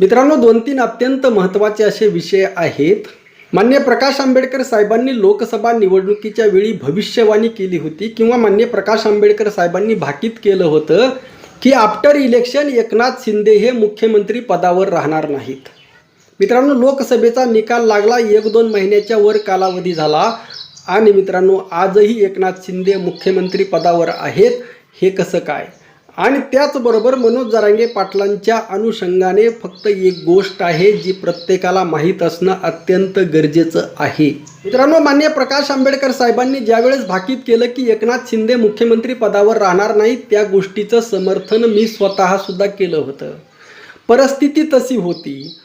मित्रांनो दोन तीन अत्यंत महत्त्वाचे असे विषय आहेत. मान्य प्रकाश आंबेडकर साहेबांनी लोकसभा निवडणुकीच्या वेळी भविष्यवाणी केली होती किंवा मान्य प्रकाश आंबेडकर साहेबांनी भाकीत केलं होतं की आफ्टर इलेक्शन एकनाथ शिंदे हे मुख्यमंत्री पदावर राहणार नाहीत. मित्रांनो लोकसभेचा निकाल लागला एक दोन महिन्याच्या वर कालावधी झाला आणि मित्रांनो आजही एकनाथ शिंदे मुख्यमंत्री पदावर आहेत. हे कसं काय? आणि त्याचबरोबर मनोज जरांगे पाटलांच्या अनुषंगाने फक्त एक गोष्ट आहे जी प्रत्येकाला माहीत असणं अत्यंत गरजेचं आहे. मित्रांनो मान्य प्रकाश आंबेडकर साहेबांनी ज्यावेळेस भाकीत केलं की एकनाथ शिंदे मुख्यमंत्री पदावर राहणार नाहीत त्या गोष्टीचं समर्थन मी स्वतःसुद्धा केलं होतं. परिस्थिती तशी होती.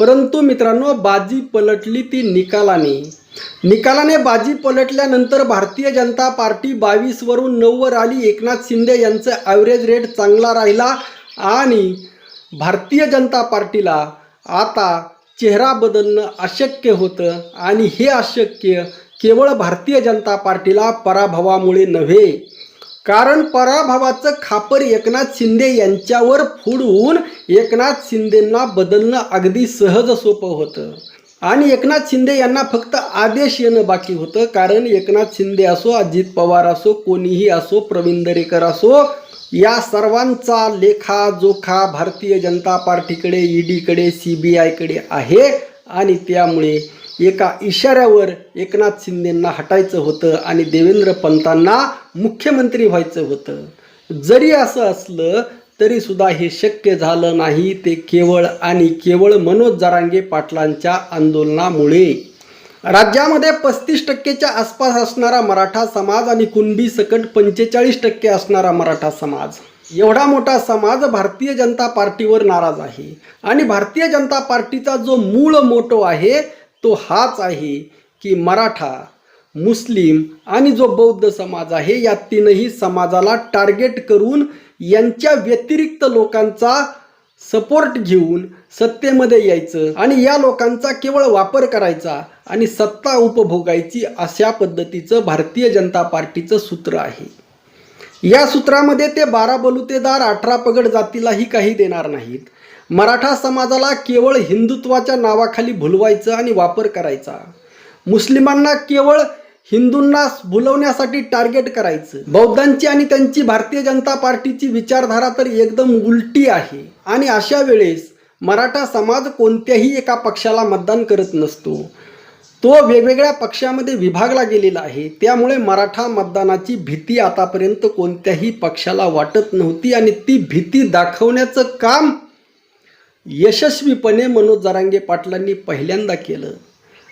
परंतु मित्रांनो बाजी पलटली ती निकालाने. निकालाने बाजी पलटल्यानंतर भारतीय जनता पार्टी बावीसवरून नऊवर आली. एकनाथ शिंदे यांचं ॲव्हरेज रेट चांगला राहिला आणि भारतीय जनता पार्टीला आता चेहरा बदलणं अशक्य होतं आणि हे अशक्य केवळ भारतीय जनता पार्टीला पराभवामुळे नव्हे कारण पराभवाचं खापर एकनाथ शिंदे यांच्यावर फोडून एकनाथ शिंदेंना बदलणं अगदी सहज सोपं होतं. आणि एकनाथ शिंदे यांना फक्त आदेश येणं बाकी होतं. कारण एकनाथ शिंदे असो अजित पवार असो कोणीही असो प्रवीण दरेकर असो या सर्वांचा लेखा जोखा भारतीय जनता पार्टीकडे ईडीकडे सी बी आयकडे आहे. आणि त्यामुळे एका इशाऱ्यावर एकनाथ शिंदेंना हटायचं होतं आणि देवेंद्र पंतांना मुख्यमंत्री व्हायचं होतं. जरी असं असलं तरी सुद्धा हे शक्य झालं नाही. ते केवळ आणि केवळ मनोज जरांगे पाटलांच्या आंदोलनामुळे. राज्यामध्ये पस्तीस टक्केच्या आसपास असणारा मराठा समाज आणि कुणबी सकट पंचेचाळीस टक्के असणारा मराठा समाज. एवढा मोठा समाज भारतीय जनता पार्टीवर नाराज आहे. आणि भारतीय जनता पार्टीचा जो मूळ मोटो आहे तो हाच आहे की मराठा मुस्लिम आणि जो बौद्ध समाज आहे या तीनही समाजाला टार्गेट करून यांच्या व्यतिरिक्त लोकांचा सपोर्ट घेऊन सत्तेमध्ये यायचं आणि या लोकांचा केवळ वापर करायचा आणि सत्ता उपभोगायची अशा पद्धतीचं भारतीय जनता पार्टीचं सूत्र आहे. या सूत्रामध्ये ते बारा बलुतेदार अठरा पगड जातीलाही काही देणार नाहीत. मराठा समाजाला केवळ हिंदुत्वाच्या नावाखाली भुलवायचं आणि वापर करायचा. मुस्लिमांना केवळ हिंदूंना भुलवण्यासाठी टार्गेट करायचं. बौद्धांची आणि त्यांची भारतीय जनता पार्टीची विचारधारा तर एकदम उलटी आहे. आणि अशा वेळेस मराठा समाज कोणत्याही एका पक्षाला मतदान करत नसतो. तो वेगवेगळ्या पक्षामध्ये विभागला गेलेला आहे. त्यामुळे मराठा मतदानाची भीती आतापर्यंत कोणत्याही पक्षाला वाटत नव्हती आणि ती भीती दाखवण्याचं काम यशस्वीपणे मनोज जरांगे पाटलांनी पहिल्यांदा केलं.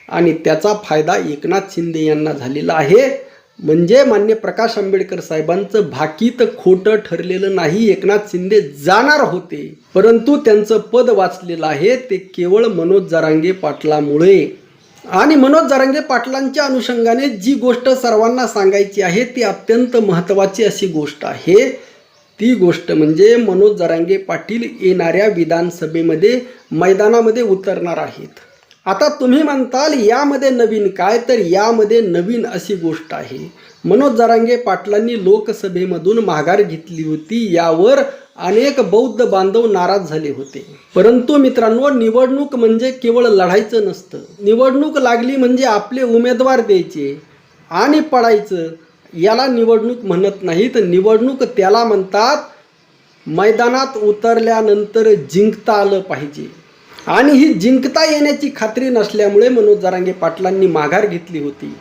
आणि त्याचा फायदा एकनाथ शिंदे यांना झालेला आहे. म्हणजे मान्य प्रकाश आंबेडकर साहेबांचं भाकीत खोटं ठरलेलं नाही. एकनाथ शिंदे जाणार होते. परंतु त्यांचं पद वाचलेलं आहे. ते केवळ मनोज जरांगे पाटलामुळे. आणि मनोज जरांगे पाटलांच्या अनुषंगाने जी गोष्ट सर्वांना सांगायची आहे ती अत्यंत महत्त्वाची अशी गोष्ट आहे. ती गोष्ट म्हणजे मनोज जरांगे पाटील येणाऱ्या विधानसभेमध्ये मैदानामध्ये उतरणार आहेत. आता तुम्ही म्हणताल यामध्ये नवीन काय? तर यामध्ये नवीन अशी गोष्ट आहे. मनोज जरांगे पाटलांनी लोकसभेमधून माघार घेतली होती. यावर अनेक बौद्ध बांधव नाराज झाले होते. परंतु मित्रांनो निवडणूक म्हणजे केवळ लढायचं नसतं. निवडणूक लागली म्हणजे आपले उमेदवार द्यायचे आणि पडायचं. याला निवडणूक म्हणत नाहीत. निवडणूक त्याला म्हणतात मैदानात उतरल्यानंतर जिंकता आलं पाहिजे. आणि ही जिंकता येण्याची खात्री नसल्यामुळे मनोज जरांगे पाटलांनी माघार घेतली होती.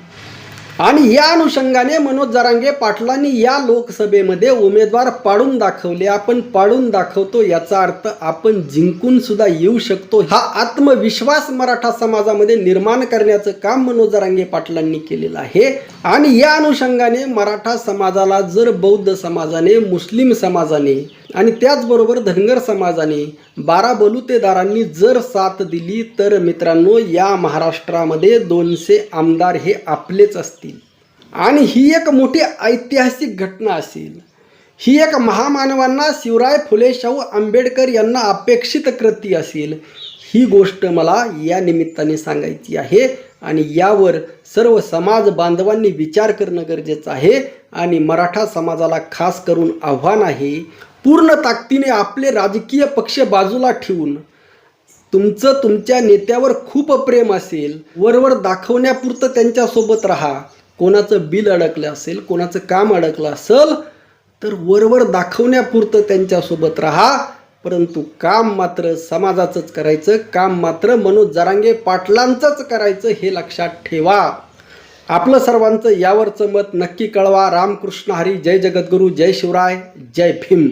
आणि या अनुषंगाने मनोज जरांगे पाटलांनी या लोकसभेमध्ये उमेदवार पाडून दाखवले. आपण पाडून दाखवतो याचा अर्थ आपण जिंकून सुद्धा येऊ शकतो. हा आत्मविश्वास मराठा समाजामध्ये निर्माण करण्याचं काम मनोज जरांगे पाटलांनी केलेलं आहे. आणि या अनुषंगाने मराठा समाजाला जर बौद्ध समाजाने मुस्लिम समाजाने आणि त्याचबरोबर धनगर समाजाने बारा बलुतेदारांनी जर साथ दिली तर मित्रांनो या महाराष्ट्रामध्ये दोनशे आमदार हे आपलेच असतील. आणि ही एक मोठी ऐतिहासिक घटना असेल. ही एक महामानवांना शिवराय फुले शाहू आंबेडकर यांना अपेक्षित कृती असेल ही गोष्ट मला या निमित्ताने सांगायची आहे. आणि यावर सर्व समाज बांधवांनी विचार करणं गरजेचं आहे. आणि मराठा समाजाला खास करून आव्हान आहे पूर्ण ताकदीने आपले राजकीय पक्ष बाजूला ठेवून तुमचं तुमच्या नेत्यावर खूप प्रेम असेल वरवर दाखवण्यापुरतं त्यांच्यासोबत राहा. कोणाचं बिल अडकलं असेल कोणाचं काम अडकलं असेल तर वरवर दाखवण्यापुरतं त्यांच्यासोबत राहा. परंतु काम मात्र समाजाचंच करायचं काम मात्र मनोज जरांगे पाटलांचंच करायचं हे लक्षात ठेवा. आपलं सर्वांचं यावरचं मत नक्की कळवा. रामकृष्ण हरी जय जगद्गुरू जय शिवराय जय भीम.